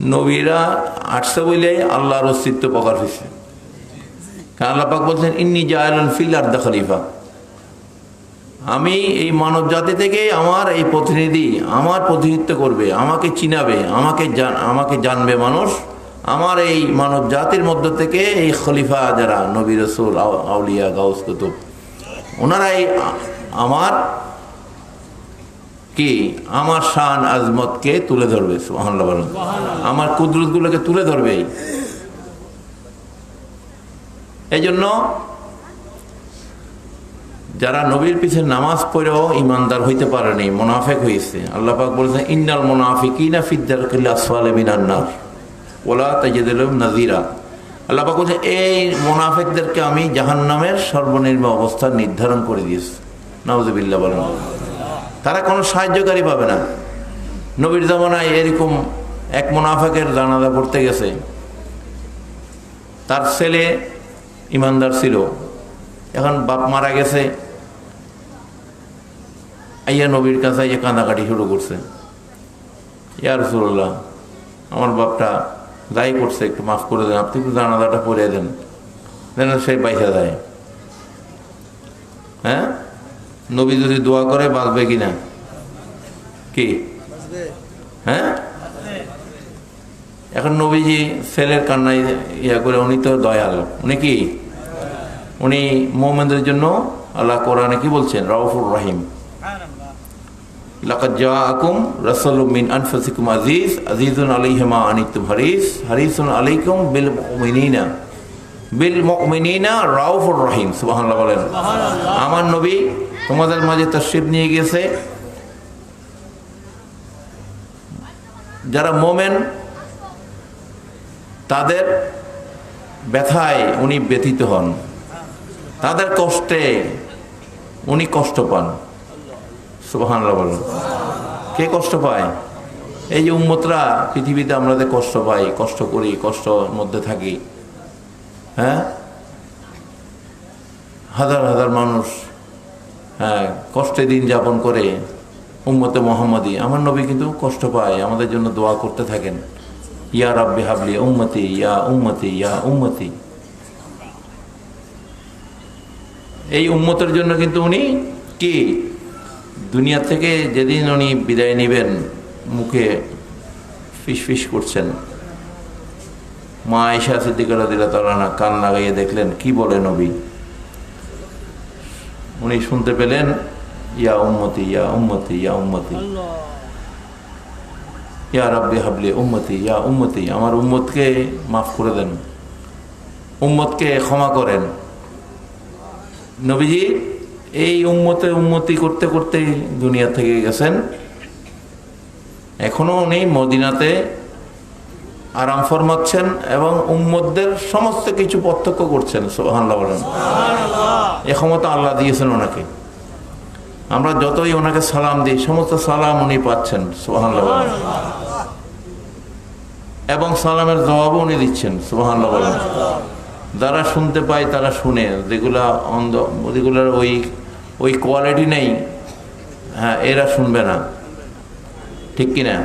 নবীরা আসছে বলে আল্লাহর অস্তিত্ব প্রকার হয়েছে। কারণ আল্লাহ পাক বলছেন, ইন্নি জায়লন ফিল আর খলিফা। আমি এই মানব জাতি থেকে আমার এই প্রতিনিধি আমার প্রতিনিধিত্ব করবে, আমাকে চিনাবে, আমাকে আমাকে জানবে মানুষ। আমার এই মানব জাতির মধ্য থেকে এই খলিফা যারা নবী রসুল আউলিয়া, গাউস কুতুব, ওনারাই আমার কি? আমার শান আজমতকে তুলে ধরবে আমার কুদরতগুলোকে তুলে ধরবে। এই জন্য যারা নবীর পিছে নামাজ পড়েও ইমানদার হইতে পারেনি মোনাফেক হয়েছে আল্লাহ পাক বলেছেন, ইন্নাল মোনাফিকিনা ফিদ্দার কিল্লা আসফালে মিনান্নার ওলা তাজিদুল নাজিরা আল্লাহ পাক এই মোনাফেকদেরকে আমি জাহান্নামের সর্বনিম্ন অবস্থা নির্ধারণ করে দিয়েছি। নাউজুবিল্লাহ বলেন। তারা কোনো সাহায্যকারী পাবে না। নবীর জামানায় এরকম এক মোনাফেকের জানাজা পড়তে গেছে। তার ছেলে ইমানদার ছিল। এখন বাপ মারা গেছে। আইয়া নবীর কাছে আইয়া কাঁদাকাটি শুরু করছে। ইয়া রসুল্লাহ আমার বাপটা যাই করছে, একটু মাফ করে দেন, আপনি একটু জানাজাটা পরে দেন। যেন সে বাইসা যায়। হ্যাঁ? নবী যদি দোয়া করে বাঁচবে কি? না কি হ্যাঁ? এখন নবীজি ছেলের কান্নায় ইয়া করে উনি তো দয়াল। উনি কি? উনি মোহাম্মদের জন্য আল্লাহ কোরআনে কি বলছেন? রাউফুর রাহিম। লাকাদ জাআকুম রাসূলুম মিন আনফুসিকুম আজিজ আজিজুন আলাইহি আনিতুম হারিস হারিসুন আলাইকুম বিল মুমিনিনা। বিল মুমিনিনা রাউফুর রহিম। সুবহানাল্লাহ বলেন। আমার নবী তোমাদের মাঝে তশরিফ নিয়ে গেছে। যারা মোমেন, তাদের ব্যথায় উনি ব্যথিত হন। তাদের কষ্টে উনি কষ্ট পান। সুবহানাল্লাহ বলেন। কে কষ্ট পায়? এই যে উম্মতরা পৃথিবীতে আমরা যে কষ্ট পাই, কষ্ট করি, কষ্টর মধ্যে থাকি হ্যাঁ? হাজার হাজার মানুষ কষ্টে দিন যাপন করে উম্মতে মোহাম্মদী। আমার নবী কিন্তু কষ্ট পায়, আমাদের জন্য দোয়া করতে থাকেন। ইয়া রাব্বি হাবলি উম্মতি, ইয়া উম্মতি ইয়া উম্মতি। এই উম্মতের জন্য কিন্তু উনি কি? দুনিয়া থেকে যেদিন উনি বিদায় নেবেন, মুখে ফিস ফিস করছেন। মা আয়সা সিদ্দিকারা দিলা তারা কান লাগাইয়ে দেখলেন, কি বলে নবী? উনি শুনতে পেলেন ইয়া উম্মতি ইয়া উম্মতি ইয়া উম্মতি। ইয়া রাব্বি হাবলি উম্মতি ইয়া উম্মতি। আমার উম্মতকে মাফ করে দেন। উম্মতকে ক্ষমা করেন। নবীজি এই উম্মতে উন্মতি করতে করতে দুনিয়া থেকে গেছেন। এখনও উনি মদিনাতে আরাম ফরমাচ্ছেন এবং উম্মতদের সমস্ত কিছু প্রত্যক্ষ করছেন সোহান্লা বলেন। এ ক্ষমতা আল্লাহ দিয়েছেন ওনাকে। আমরা যতই ওনাকে সালাম দিই সমস্ত সালাম উনি পাচ্ছেন সোহান্লা বলেন। এবং সালামের জবাবও উনি দিচ্ছেন সোহান্লা বলেন। যারা শুনতে পায় তারা শুনে যেগুলা অন্ধ যেগুলোর ওই ওই কোয়ালিটি নেই হ্যাঁ এরা শুনবে না। ঠিক কিনা?